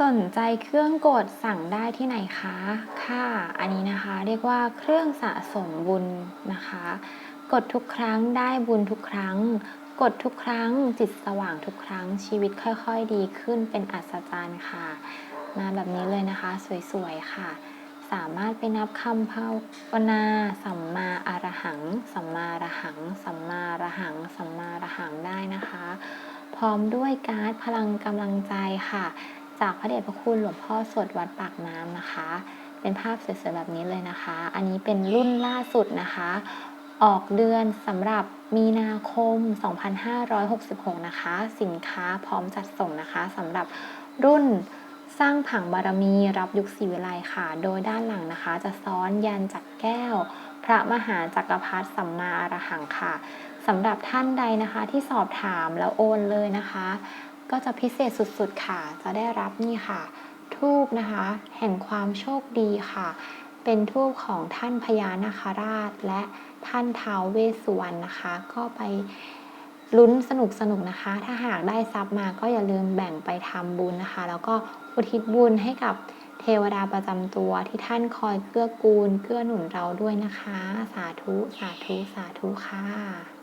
สนใจเครื่องกดสั่งได้ที่ไหนคะ ค่ะ อันนี้นะคะเรียกว่าเครื่องสะสมบุญนะคะ กดทุกครั้งได้บุญทุกครั้ง กดทุกครั้งจิตสว่างทุกครั้งชีวิตค่อยๆ ดีขึ้นเป็นอัศจรรย์ค่ะ มาแบบนี้เลยนะคะ สวยๆค่ะ สามารถไปนับคำภาวนาสัมมาอรหัง สัมมาอรหัง สัมมาอรหัง สัมมาอรหังได้นะคะ พร้อมด้วยการ์ดพลังกำลังใจค่ะ จากพระเดชพระคุณหลวงพ่อสดวัดปากน้ำนะคะ เป็นภาพสวยๆแบบนี้เลยนะคะ อันนี้เป็นรุ่นล่าสุดนะคะ ออกเดือนสำหรับมีนาคม 2566 นะคะ สินค้าพร้อมจัดส่งนะคะสำหรับรุ่นสร้างผังบารมีรับยุคศรีวิไลค่ะ โดยด้านหลังนะคะ จะซ้อนยันจักแก้ว พระมหาจักรพรรดิสัมมาอรหังค่ะสำหรับท่านใดนะคะที่สอบถามแล้วโอนเลยนะคะ ก็จะพิเศษสุดๆค่ะ จะได้รับนี่ค่ะ ทูบนะคะ แห่งความโชคดีค่ะ เป็นทูบของท่านพญานาคราช และท่านท้าวเวสสุวรรณนะคะ ก็ไปลุ้นสนุกสนุกๆนะคะ ถ้าหากได้ทรัพย์มาก็อย่าลืมแบ่งไปทำบุญนะคะ แล้วก็อุทิศบุญให้กับเทวดาประจำตัวที่ท่านคอยเกื้อกูล เกื้อหนุนเราด้วยนะคะ สาธุ สาธุ สาธุค่ะ